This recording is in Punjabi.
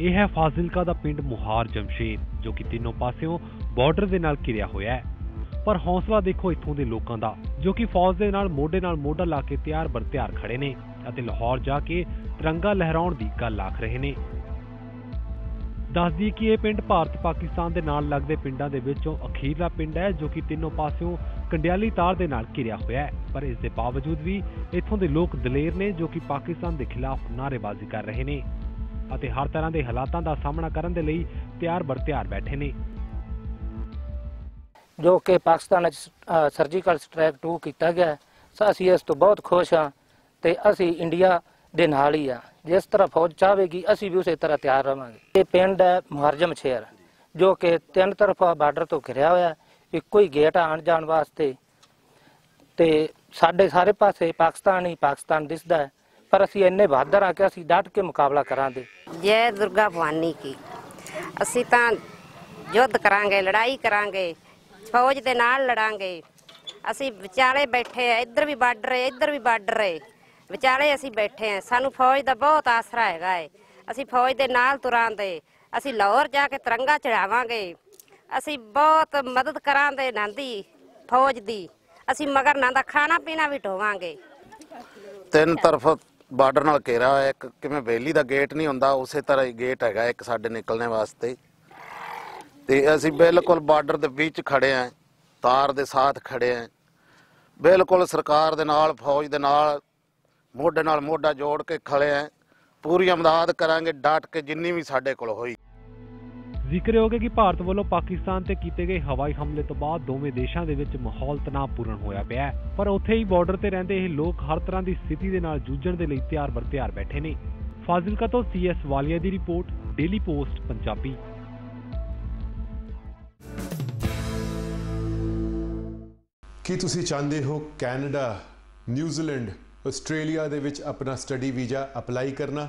ਇਹ ਹੈ ਫਾਜ਼ਿਲਕਾ ਦਾ ਪਿੰਡ ਮੁਹਾਰ ਜਮਸ਼ੇਦ, ਜੋ ਕਿ ਤਿੰਨੋਂ ਪਾਸਿਓਂ ਬਾਰਡਰ ਦੇ ਨਾਲ ਘਿਰਿਆ ਹੋਇਆ ਹੈ। ਪਰ ਹੌਸਲਾ ਦੇਖੋ ਇੱਥੋਂ ਦੇ ਲੋਕਾਂ ਦਾ, ਜੋ ਕਿ ਫੌਜ ਦੇ ਨਾਲ ਮੋਢੇ ਨਾਲ ਮੋਢਾ ਲਾ ਕੇ ਤਿਆਰ ਬਰ ਤਿਆਰ ਖੜੇ ਨੇ ਅਤੇ ਲਾਹੌਰ ਜਾ ਕੇ ਤਿਰੰਗਾ ਲਹਿਰਾਉਣ ਦੀ ਗੱਲ ਆਖ ਰਹੇ ਨੇ। ਦੱਸਦੀ ਕਿ ਇਹ ਪਿੰਡ ਭਾਰਤ ਪਾਕਿਸਤਾਨ ਦੇ ਨਾਲ ਲੱਗਦੇ ਪਿੰਡਾਂ ਦੇ ਵਿੱਚੋਂ ਅਖੀਰਲਾ ਪਿੰਡ ਹੈ, ਜੋ ਕਿ ਤਿੰਨੋਂ ਪਾਸਿਓਂ ਕੰਡਿਆਲੀ ਤਾਰ ਦੇ ਨਾਲ ਘਿਰਿਆ ਹੋਇਆ ਹੈ। ਪਰ ਇਸ ਦੇ ਬਾਵਜੂਦ ਵੀ ਇੱਥੋਂ ਦੇ ਲੋਕ ਦਲੇਰ ਨੇ, ਜੋ ਕਿ ਪਾਕਿਸਤਾਨ ਦੇ ਖਿਲਾਫ ਨਾਅਰੇਬਾਜ਼ੀ ਕਰ ਰਹੇ ਨੇ। ਅਤੇ ਹਰ ਤਰ੍ਹਾਂ ਦੇ ਹਾਲਾਤਾਂ ਦਾ ਸਾਹਮਣਾ ਕਰਨ ਦੇ ਲਈ ਤਿਆਰ ਬਰ ਤਿਆਰ ਬੈਠੇ ਨੇ। ਜੋ ਕਿ ਪਾਕਿਸਤਾਨ ਵਿੱਚ ਸਰਜੀਕਲ ਸਟ੍ਰਾਈਕ 2 ਕੀਤਾ ਗਿਆ ਸੋ ਅਸੀਂ ਇਸ ਤੋਂ ਬਹੁਤ ਖੁਸ਼ ਹਾਂ ਤੇ ਅਸੀਂ ਇੰਡੀਆ ਦੇ ਨਾਲ ਹੀ ਆ ਜਿਸ ਤਰ੍ਹਾਂ ਫੌਜ ਚਾਹੇਗੀ ਅਸੀਂ ਵੀ ਉਸੇ ਤਰ੍ਹਾਂ ਤਿਆਰ ਰਵਾਂਗੇ। ਇਹ ਪਿੰਡ ਹੈ ਮੁਹਰਜਮ ਸ਼ੇਰ ਜੋ ਕਿ ਤਿੰਨ ਤਰਫਾ ਬਾਰਡਰ ਤੋਂ ਘਿਰਿਆ ਹੋਇਆ ਇੱਕੋ ਹੀ ਗੇਟ ਆ ਆਉਣ ਜਾਣ ਵਾਸਤੇ ਤੇ ਸਾਡੇ ਸਾਰੇ ਪਾਸੇ ਪਾਕਿਸਤਾਨ ਹੀ ਪਾਕਿਸਤਾਨ ਦਿਸਦਾ ਹੈ। ਪਰ ਅਸੀਂ ਇੰਨੇ ਬਹਾਦਰ ਆ ਕਿ ਅਸੀਂ ਡਟ ਕੇ ਮੁਕਾਬਲਾ ਕਰਾਂਗੇ। ਜੈ ਦੁਰਗਾ ਭਵਾਨੀ ਕੀ ਅਸੀਂ ਤਾਂ ਯੁੱਧ ਕਰਾਂਗੇ ਲੜਾਈ ਕਰਾਂਗੇ ਫੌਜ ਦੇ ਨਾਲ ਲੜਾਂਗੇ। ਅਸੀਂ ਵਿਚਾਲੇ ਬੈਠੇ ਆ ਇੱਧਰ ਵੀ ਬਾਰਡਰ ਹੈ ਇੱਧਰ ਵੀ ਬਾਰਡਰ ਹੈ ਵਿਚਾਲੇ ਅਸੀਂ ਬੈਠੇ ਆ ਸਾਨੂੰ ਫੌਜ ਦਾ ਬਹੁਤ ਆਸਰਾ ਹੈਗਾ ਹੈ ਅਸੀਂ ਫੌਜ ਦੇ ਨਾਲ ਤੁਰਾਂਗੇ ਅਸੀਂ ਲਾਹੌਰ ਜਾ ਕੇ ਤਿਰੰਗਾ ਚੜਾਵਾਂਗੇ ਅਸੀਂ ਬਹੁਤ ਮਦਦ ਕਰਾਂਗੇ ਨੰਦੀ ਫੌਜ ਦੀ ਅਸੀਂ ਮਗਰ ਨਾਂ ਦਾ ਖਾਣਾ ਪੀਣਾ ਵੀ ਢੋਵਾਂਗੇ। ਤਿੰਨ ਤਰਫ ਬਾਰਡਰ ਨਾਲ ਘੇਰਾ ਹੋਇਆ, ਇੱਕ ਕਿਵੇਂ ਵੇਲੀ ਦਾ ਗੇਟ ਨਹੀਂ ਹੁੰਦਾ, ਉਸੇ ਤਰ੍ਹਾਂ ਹੀ ਗੇਟ ਹੈਗਾ ਇੱਕ ਸਾਡੇ ਨਿਕਲਣੇ ਵਾਸਤੇ। ਤੇ ਅਸੀਂ ਬਿਲਕੁਲ ਬਾਰਡਰ ਦੇ ਵਿੱਚ ਖੜੇ ਆਂ, ਤਾਰ ਦੇ ਸਾਥ ਖੜੇ ਆਂ। ਬਿਲਕੁਲ ਸਰਕਾਰ ਦੇ ਨਾਲ, ਫੌਜ ਦੇ ਨਾਲ, ਮੋਢੇ ਨਾਲ ਮੋਢਾ ਜੋੜ ਕੇ ਖੜੇ ਆਂ। ਪੂਰੀ ਅਮਦਾਦ ਕਰਾਂਗੇ, ਡਟ ਕੇ ਜਿੰਨੀ ਵੀ ਸਾਡੇ ਕੋਲ ਹੋਈ। ਜ਼ਿਕਰਯੋਗ ਹੈ ਕਿ ਭਾਰਤ ਵੱਲੋਂ ਪਾਕਿਸਤਾਨ ਤੇ ਕੀਤੇ ਗਏ ਹਵਾਈ ਹਮਲੇ ਤੋਂ ਬਾਅਦ ਦੋਵੇਂ ਦੇਸ਼ਾਂ ਦੇ ਵਿੱਚ ਮਾਹੌਲ ਤਣਾਅਪੂਰਨ ਹੋਇਆ ਪਿਆ ਹੈ। ਪਰ ਉੱਥੇ ਹੀ ਬਾਰਡਰ ਤੇ ਰਹਿੰਦੇ ਇਹ ਲੋਕ ਹਰ ਤਰ੍ਹਾਂ ਦੀ ਸਥਿਤੀ ਦੇ ਨਾਲ ਜੂਝਣ ਦੇ ਲਈ ਤਿਆਰ ਬਰ ਤਿਆਰ ਬੈਠੇ ਨੇ। ਫਾਜ਼ਿਲਕਾ ਤੋਂ ਸੀਐਸ ਵਾਲੀਆ ਦੀ ਰਿਪੋਰਟ ਡੇਲੀ ਪੋਸਟ ਪੰਜਾਬੀ। ਕੀ ਤੁਸੀਂ ਚਾਹੁੰਦੇ ਹੋ ਕੈਨੇਡਾ, ਨਿਊਜ਼ੀਲੈਂਡ, ਆਸਟ੍ਰੇਲੀਆ ਦੇ ਵਿੱਚ ਆਪਣਾ ਸਟੱਡੀ ਵੀਜ਼ਾ ਅਪਲਾਈ ਕਰਨਾ?